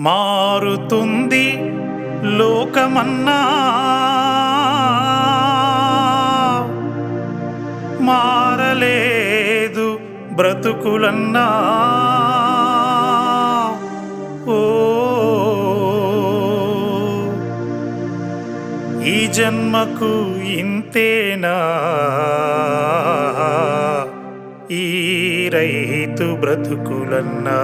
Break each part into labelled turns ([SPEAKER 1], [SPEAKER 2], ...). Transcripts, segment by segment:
[SPEAKER 1] మారుతుంది లోకమన్నా. మారలేదు బ్రతుకులన్నా. ఓ ఈ జన్మకు ఇంతేనా? ఈ రైతు బ్రతుకులన్నా.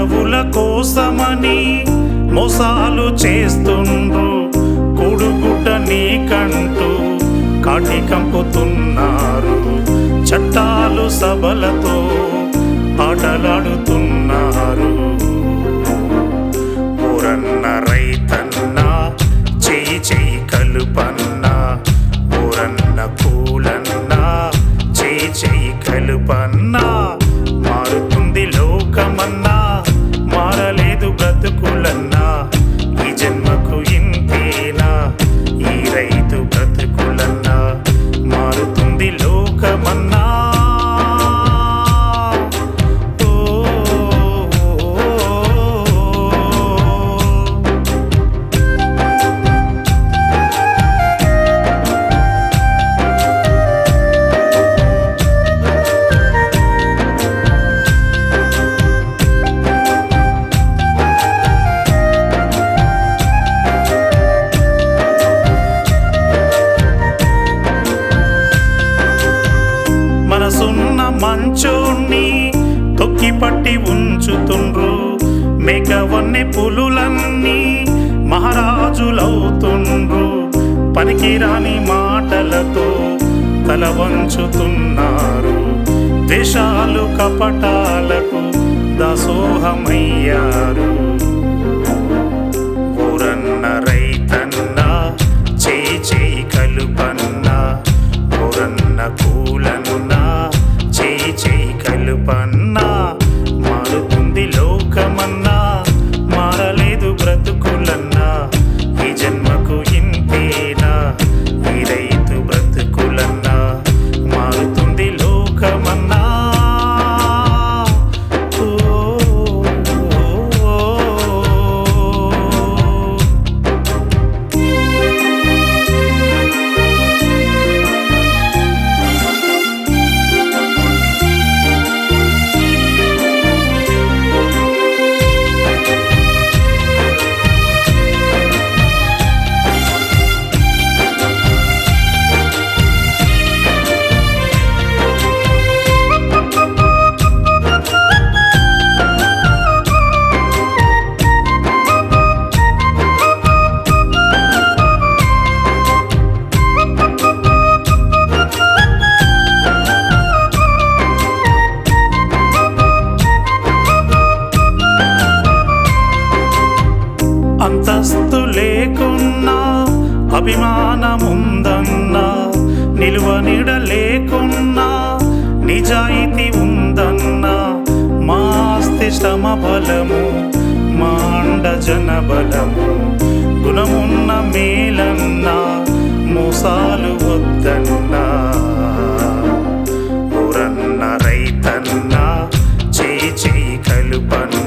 [SPEAKER 1] పదవుల కోసమని మోసాలు చేస్తుండ్రు. కుడుగుడ్డ నీకంటూ కాటి కంపుతున్నారు. చట్టాలు సభలతో ఆటలాడుతున్నారు ఊరన్న రైతన్నా చెయ్యి చెయ్యి కలుపన్న ఉన్న మంచోణ్ణి తొక్కి పట్టి ఉంచుతుండ్రు. మేకవన్నె పులులన్నీ మహారాజులవుతుండ్రు. పనికిరాని మాటలతో తల వంచుతున్నారు. దేశాలు కపటాలకు దాసోహమయ్యారు. కలుపన్నా అభిమానముందన్నా నిలువ లేకున్నా నిజాయితీ ఉందన్నా మాస్తి శ్రమ బలము మాండ జన బలము గుణమున్న మేలన్నా మోసాలు వద్దన్నా ఊరన్న రైతన్నా చేయి చేయి కలుపన్న.